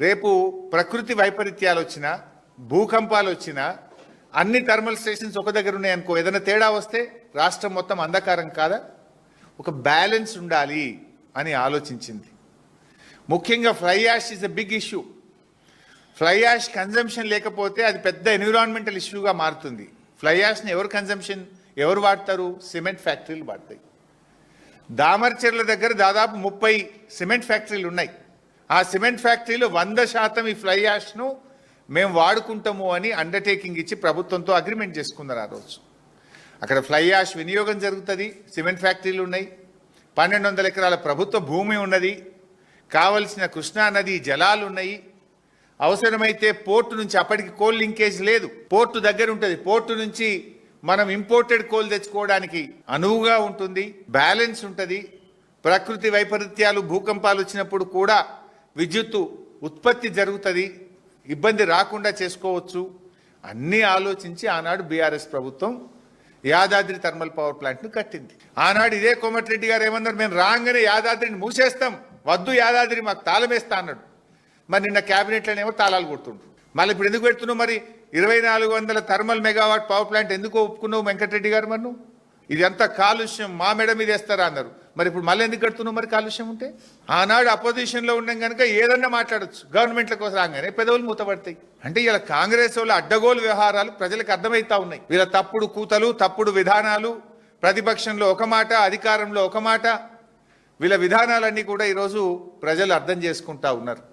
రేపు ప్రకృతి వైపరీత్యాలు వచ్చినా భూకంపాలు వచ్చినా అన్ని థర్మల్ స్టేషన్స్ ఒక దగ్గర ఉన్నాయి అనుకో ఏదైనా తేడా వస్తే రాష్ట్రం మొత్తం అంధకారం కాదా? ఒక బ్యాలెన్స్ ఉండాలి అని ఆలోచించింది. ముఖ్యంగా fly ash is a big issue fly ash consumption లేకపోతే అది పెద్ద ఎన్విరాన్మెంటల్ ఇష్యూగా మారుతుంది. ఫ్లై యాష్ని ఎవరు కన్జంప్షన్ ఎవరు వాడతారు? సిమెంట్ ఫ్యాక్టరీలు వాడతాయి. దామర్చెర్ల దగ్గర దాదాపు ముప్పై సిమెంట్ ఫ్యాక్టరీలు ఉన్నాయి. ఆ సిమెంట్ ఫ్యాక్టరీలో వంద శాతం ఈ ఫ్లై యాష్ను మేము వాడుకుంటాము అని అండర్టేకింగ్ ఇచ్చి ప్రభుత్వంతో అగ్రిమెంట్ చేసుకున్నారు ఆ రోజు. అక్కడ ఫ్లై యాష్ వినియోగం జరుగుతుంది సిమెంట్ ఫ్యాక్టరీలు ఉన్నాయి పన్నెండు వందల ఎకరాల ప్రభుత్వ భూమి ఉన్నది కావలసిన కృష్ణా నది జలాలు ఉన్నాయి. అవసరమైతే పోర్టు నుంచి అప్పటికి కోల్ లింకేజ్ లేదు. పోర్టు దగ్గర ఉంటుంది. పోర్టు నుంచి మనం ఇంపోర్టెడ్ కోల్ తెచ్చుకోవడానికి అనువుగా ఉంటుంది బ్యాలెన్స్ ఉంటుంది. ప్రకృతి వైపరీత్యాలు భూకంపాలు వచ్చినప్పుడు కూడా విద్యుత్తు ఉత్పత్తి జరుగుతుంది ఇబ్బంది రాకుండా చేసుకోవచ్చు అన్నీ ఆలోచించి ఆనాడు బీఆర్ఎస్ ప్రభుత్వం యాదాద్రి థర్మల్ పవర్ ప్లాంట్ను కట్టింది. ఆనాడు ఇదే కోమటిరెడ్డి గారు ఏమన్నారు మేము రాగానే యాదాద్రిని మూసేస్తాం వద్దు యాదాద్రి మాకు తాళమేస్తా అన్నాడు. మరి నిన్న క్యాబినెట్లోనేమో తాళాలు కొడుతుండ్రు. మళ్ళీ ఇప్పుడు ఎందుకు పెడుతున్నావు మరి? ఇరవై నాలుగు వందల థర్మల్ మెగావాట్ పవర్ ప్లాంట్ ఎందుకు ఒప్పుకున్నావు వెంకటరెడ్డి గారు మరి నువ్వు? ఇది కాలుష్యం మా మెడ మీద వేస్తారా అన్నారు. మరి ఇప్పుడు మళ్ళీ ఎందుకు కడుతున్నావు మరి కాలుష్యం ఉంటే? ఆనాడు అపోజిషన్లో ఉన్నాం కనుక ఏదన్నా మాట్లాడచ్చు. గవర్నమెంట్ల కోసం రాగానే పెదవులు మూతపడతాయి. అంటే ఇలా కాంగ్రెస్ వాళ్ళ అడ్డగోలు వ్యవహారాలు ప్రజలకు అర్థమవుతా ఉన్నాయి. వీళ్ళ తప్పుడు కూతలు తప్పుడు విధానాలు ప్రతిపక్షంలో ఒక మాట అధికారంలో ఒక మాట వీళ్ళ విధానాలన్నీ కూడా ఈరోజు ప్రజలు అర్థం చేసుకుంటా ఉన్నారు.